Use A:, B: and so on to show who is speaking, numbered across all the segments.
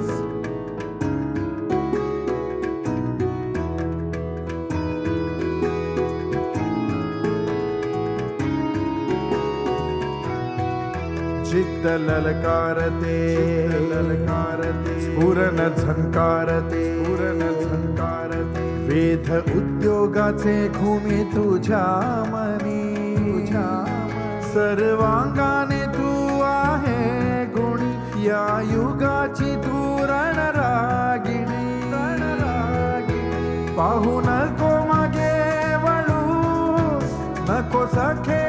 A: बोस चित्त ललकारते ललकारते स्फुरन झंकारते स्फुरन झंकारते वेध उद्योगाचे घुमी तुझ्या मनी. तुझ्या सर्वांगाने पाहू नको मागे वळू नको सखे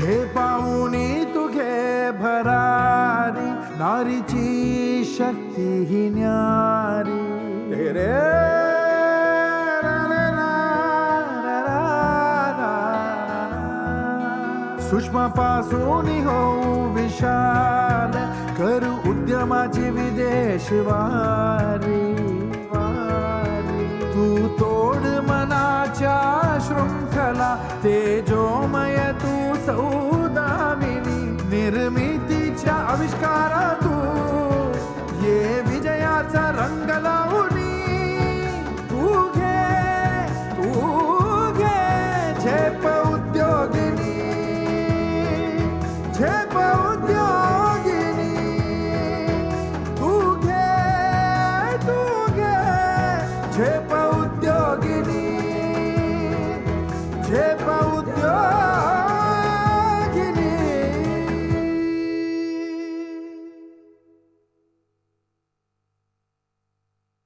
A: झेपावूनी तुझे भरारी नारीची शक्ती ही न्यारी. तेरे सूक्ष्मापासून होऊ विशाल करू उद्यमाची विदेश सौदामिनी निर्मितीच्या आविष्कारा तू ये विजयाचा रंग लावणी तू घे तू घे झेप उद्योगिनी. झेप उद्योगिनी. तू घे तू घे झेप उद्योगिनी. झेप उद्योगिनी.